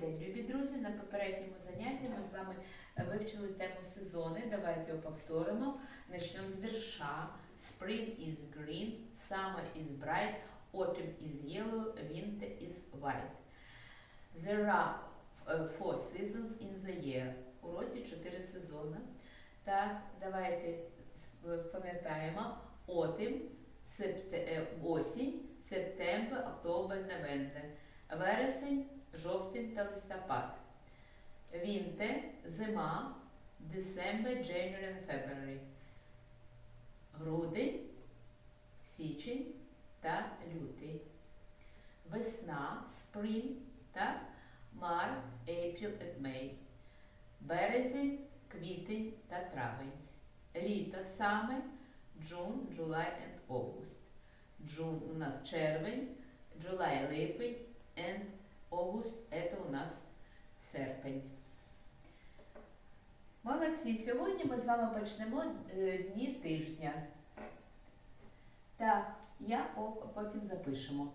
день, любі друзі. На попередньому занятті ми з вами е, вивчили тему сезони. Давайте повторимо. Почнемо з вірша. Spring is green, summer is bright, autumn is yellow, winter is white. There are uh, four seasons in the year. У році чотири сезони. Так, давайте пам'ятаємо. Autumn, е, осінь, септембр, октобер, новембр. Вересень, жовтень та листопад. Вінтер, зима, December, January and February. Грудень, січень та лютий. Весна, spring та March, April and May. Березень, квітень та травень. Літо саме June, July and August. June у нас червень, July липень and August это у нас серпень. Молодці, сьогодні ми з вами почнемо е, дні тижня. Так, я потім запишемо.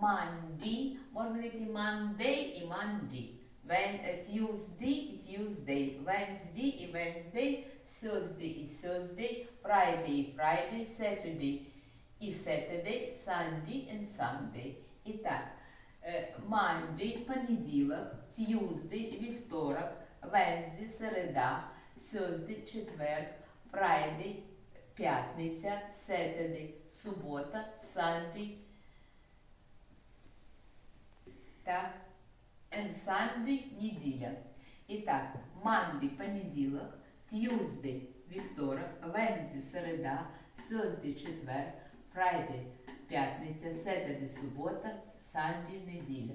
Monday, можна говорити Monday і Monday. Е, Tuesday і Tuesday. Wednesday і Wednesday. Thursday і Thursday. Friday і Friday. Saturday і Saturday. Sunday і Sunday. І так, е, Monday – понеділок, Tuesday – вівторок, Wednesday – середа, Thursday – четвер, Friday – п'ятниця, Saturday – субота, Sunday так, and – неділя. І так, Monday – понеділок, Tuesday – вівторок, Wednesday – середа, Thursday – четвер, Friday – п'ятниця, Saturday – субота, Sunday – неділя.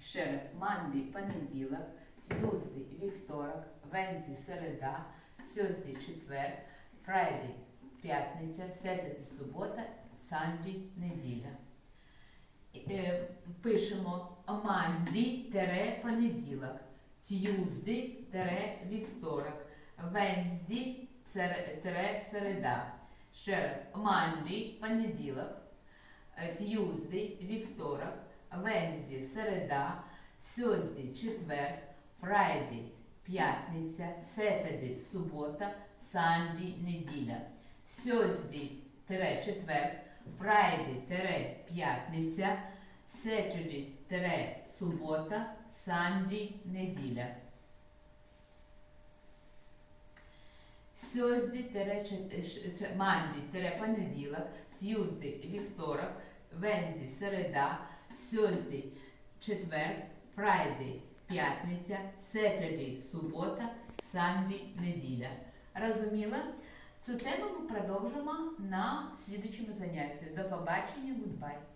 Ще раз, Monday – понеділок, Tuesday – вівторок, Wednesday – середа, Thursday – четвер, Friday – п'ятниця, Saturday – субота, Sunday – неділя. Е, пишемо Monday – понеділок, Tuesday – вівторок, Wednesday – середа. Ще раз, Monday – понеділок, е, Tuesday – вівторок, Wednesday – середа, Thursday – четвер, Friday – п'ятниця, Saturday – субота, Sunday – неділя. Thursday – четвер, Friday – п'ятниця, Saturday – субота, Sunday – неділя. Thursday – Monday – понеділок, Tuesday – вівторок, Wednesday – середа, Thursday – четвер, Friday – п'ятниця, Saturday – субота, Sunday – неділя. Розуміла? Цю тему ми продовжимо на слідучому занятті. До побачення, goodbye!